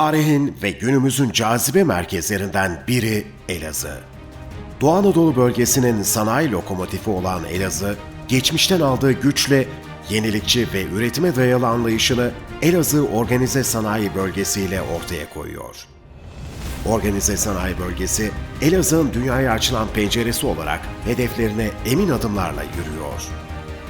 Tarihin ve günümüzün cazibe merkezlerinden biri Elazığ. Doğu Anadolu bölgesinin sanayi lokomotifi olan Elazığ, geçmişten aldığı güçle yenilikçi ve üretime dayalı anlayışını Elazığ Organize Sanayi Bölgesi ile ortaya koyuyor. Organize Sanayi Bölgesi, Elazığ'ın dünyaya açılan penceresi olarak hedeflerine emin adımlarla yürüyor.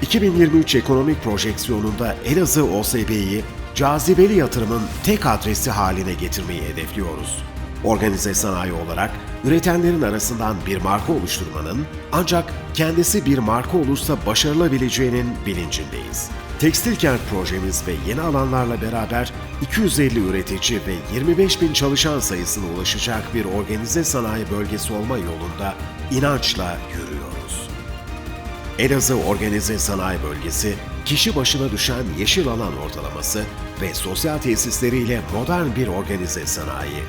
2023 ekonomik projeksiyonunda Elazığ OSB'yi cazibeli yatırımın tek adresi haline getirmeyi hedefliyoruz. Organize sanayi olarak üretenlerin arasından bir marka oluşturmanın ancak kendisi bir marka olursa başarılabileceğinin bilincindeyiz. Tekstil kent projemiz ve yeni alanlarla beraber 250 üretici ve 25 bin çalışan sayısına ulaşacak bir organize sanayi bölgesi olma yolunda inançla yürüyoruz. Elazığ Organize Sanayi Bölgesi, kişi başına düşen yeşil alan ortalaması ve sosyal tesisleriyle modern bir organize sanayi.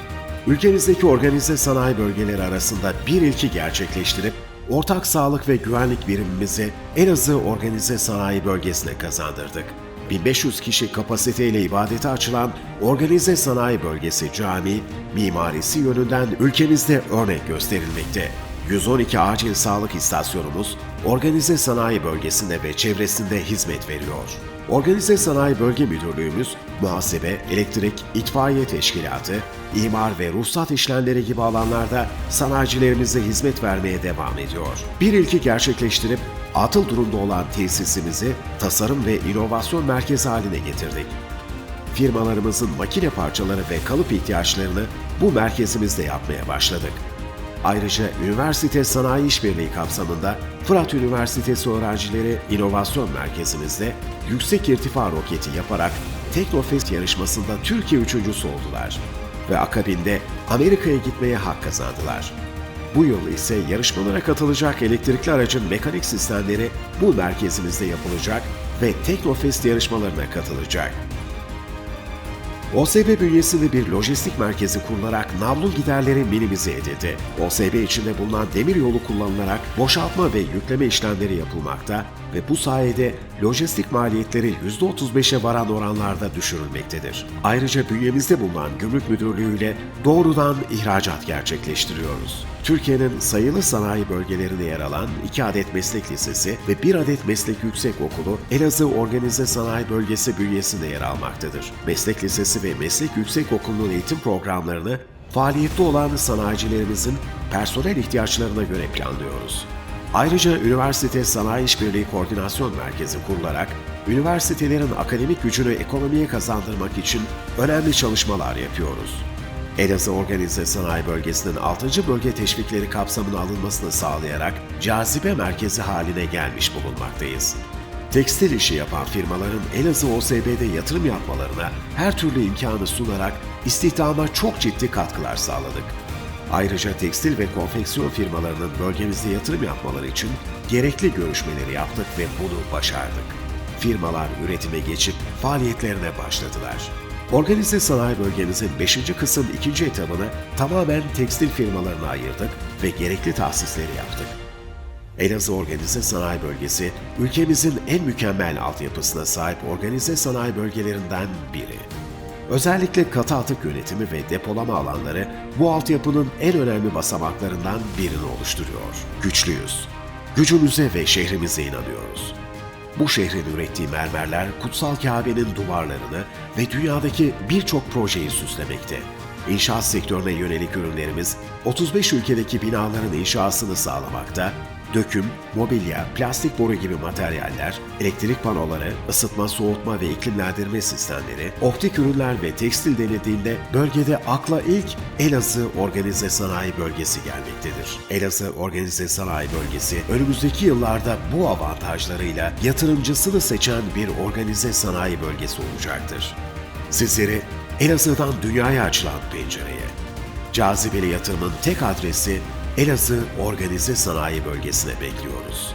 Ülkemizdeki organize sanayi bölgeleri arasında bir ilki gerçekleştirip ortak sağlık ve güvenlik birimimizi Elazığ Organize Sanayi Bölgesi'ne kazandırdık. 1500 kişi kapasiteyle ibadete açılan Organize Sanayi Bölgesi Cami, mimarisi yönünden ülkemizde örnek gösterilmekte. 112 acil sağlık istasyonumuz organize sanayi bölgesinde ve çevresinde hizmet veriyor. Organize Sanayi Bölge Müdürlüğümüz, muhasebe, elektrik, itfaiye teşkilatı, imar ve ruhsat işlemleri gibi alanlarda sanayicilerimize hizmet vermeye devam ediyor. Bir ilki gerçekleştirip atıl durumda olan tesisimizi tasarım ve inovasyon merkezi haline getirdik firmalarımızın makine parçaları ve kalıp ihtiyaçlarını bu merkezimizde yapmaya başladık. Ayrıca üniversite sanayi işbirliği kapsamında Fırat Üniversitesi öğrencileri inovasyon merkezimizde yüksek irtifa roketi yaparak Teknofest yarışmasında Türkiye üçüncüsü oldular ve akabinde Amerika'ya gitmeye hak kazandılar. Bu yıl ise yarışmalara katılacak elektrikli aracın mekanik sistemleri bu merkezimizde yapılacak ve Teknofest yarışmalarına katılacak. OSB bünyesinde bir lojistik merkezi kurularak navlun giderleri minimize edildi. OSB içinde bulunan demir yolu kullanılarak boşaltma ve yükleme işlemleri yapılmakta ve bu sayede lojistik maliyetleri %35'e varan oranlarda düşürülmektedir. Ayrıca bünyemizde bulunan Gümrük Müdürlüğü ile doğrudan ihracat gerçekleştiriyoruz. Türkiye'nin sayılı sanayi bölgelerinde yer alan 2 adet meslek lisesi ve 1 adet meslek yüksek okulu Elazığ Organize Sanayi Bölgesi bünyesinde yer almaktadır. Meslek lisesi ve meslek yüksek okulunun eğitim programlarını faaliyette olan sanayicilerimizin personel ihtiyaçlarına göre planlıyoruz. Ayrıca Üniversite Sanayi İşbirliği Koordinasyon Merkezi kurularak üniversitelerin akademik gücünü ekonomiye kazandırmak için önemli çalışmalar yapıyoruz. Elazığ Organize Sanayi Bölgesi'nin 6. bölge teşvikleri kapsamına alınmasını sağlayarak cazibe merkezi haline gelmiş bulunmaktayız. Tekstil işi yapan firmaların Elazığ OSB'de yatırım yapmalarına her türlü imkanı sunarak istihdama çok ciddi katkılar sağladık. Ayrıca tekstil ve konfeksiyon firmalarının bölgemizde yatırım yapmaları için gerekli görüşmeleri yaptık ve bunu başardık. Firmalar üretime geçip faaliyetlerine başladılar. Organize sanayi bölgemizin 5. kısım 2. etabını tamamen tekstil firmalarına ayırdık ve gerekli tahsisleri yaptık. Elazığ Organize Sanayi Bölgesi, ülkemizin en mükemmel altyapısına sahip organize sanayi bölgelerinden biri. Özellikle katı atık yönetimi ve depolama alanları bu altyapının en önemli basamaklarından birini oluşturuyor. Güçlüyüz. Gücümüze ve şehrimize inanıyoruz. Bu şehrin ürettiği mermerler Kutsal Kabe'nin duvarlarını ve dünyadaki birçok projeyi süslemekte. İnşaat sektörüne yönelik ürünlerimiz 35 ülkedeki binaların inşasını sağlamakta, döküm, mobilya, plastik boru gibi materyaller, elektrik panoları, ısıtma, soğutma ve iklimlendirme sistemleri, optik ürünler ve tekstil denildiğinde bölgede akla ilk Elazığ Organize Sanayi Bölgesi gelmektedir. Elazığ Organize Sanayi Bölgesi önümüzdeki yıllarda bu avantajlarıyla yatırımcısını seçen bir organize sanayi bölgesi olacaktır. Sizleri Elazığ'dan dünyaya açılan pencereye, cazibeli yatırımın tek adresi Elazığ Organize Sanayi Bölgesi'ne bekliyoruz.